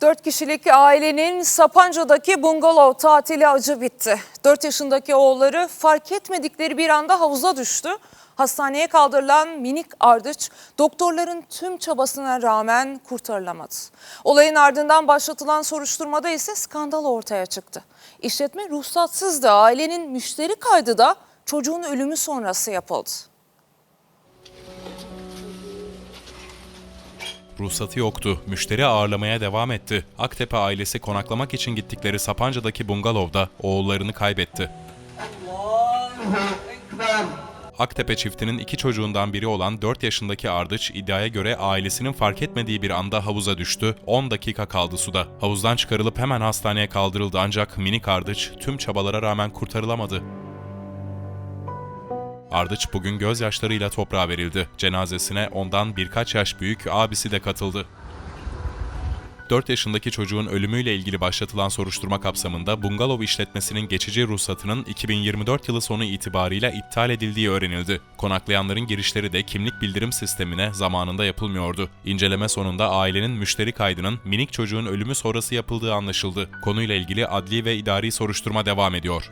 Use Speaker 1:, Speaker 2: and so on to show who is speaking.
Speaker 1: Dört kişilik ailenin Sapanca'daki bungalov tatili acı bitti. 4 yaşındaki oğulları fark etmedikleri bir anda havuza düştü. Hastaneye kaldırılan minik ardıç doktorların tüm çabasına rağmen kurtarılamadı. Olayın ardından başlatılan soruşturmada ise skandal ortaya çıktı. İşletme ruhsatsızdı. Ailenin müşteri kaydı da çocuğun ölümü sonrası yapıldı.
Speaker 2: Ruhsatı yoktu. Müşteri ağırlamaya devam etti. Aktepe ailesi konaklamak için gittikleri Sapanca'daki bungalovda oğullarını kaybetti. Aktepe çiftinin iki çocuğundan biri olan 4 yaşındaki Ardıç iddiaya göre ailesinin fark etmediği bir anda havuza düştü. 10 dakika kaldı suda. Havuzdan çıkarılıp hemen hastaneye kaldırıldı ancak minik Ardıç tüm çabalara rağmen kurtarılamadı. Ardıç bugün gözyaşlarıyla toprağa verildi. Cenazesine ondan birkaç yaş büyük abisi de katıldı. 4 yaşındaki çocuğun ölümüyle ilgili başlatılan soruşturma kapsamında bungalov işletmesinin geçici ruhsatının 2024 yılı sonu itibarıyla iptal edildiği öğrenildi. Konaklayanların girişleri de kimlik bildirim sistemine zamanında yapılmıyordu. İnceleme sonunda ailenin müşteri kaydının minik çocuğun ölümü sonrası yapıldığı anlaşıldı. Konuyla ilgili adli ve idari soruşturma devam ediyor.